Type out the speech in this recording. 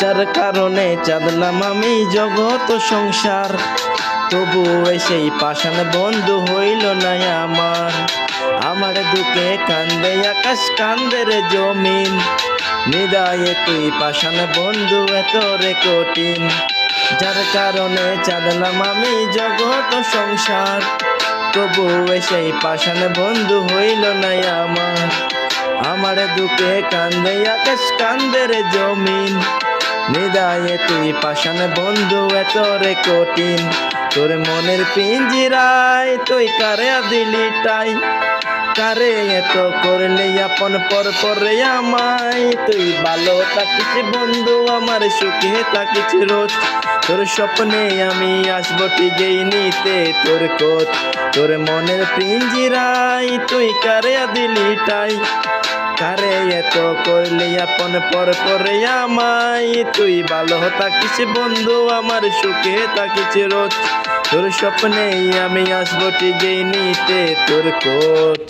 যার কারণে চাঁদলাম আমি জগত সংসার। তবু সেই পাষাণ বন্ধু হইল না আমার। আমার দুঃখে কান্দে, আকাশ কান্দের জমিন। নিদায়ে তুই পাষাণ বন্ধু, এত রে কঠিন। যার কারণে চাঁদলাম আমি জগত সংসার। তবু সেই পাষাণ বন্ধু হইল না আমার। আমার দুঃখে কান্দে, আকাশ কান্দে রে জমিন। নিদায়ে তুই পাষাণ বন্ধু, এত রে কঠিন। তোর মনের পিঞ্জিরায় তুই কারে দিলি টাই? কারে এত করলে আপন পর পরে আমায়? তুই ভালো থাকিস বন্ধু, আমার সুখে থাকিস রোজ। তোর স্বপ্নে আমি আসব ঠিকই নিতে তোর কোচ তোর মনের পিঞ্জিরাই তুই কারে দিলি টাই? এত করলে আপন পর পরে আমায়। তুই ভালো থাকিস বন্ধু, আমার সুখে থাকিস রোজ। তোর স্বপ্নে আমি আসব ঠিকই নিতে তোর কোচ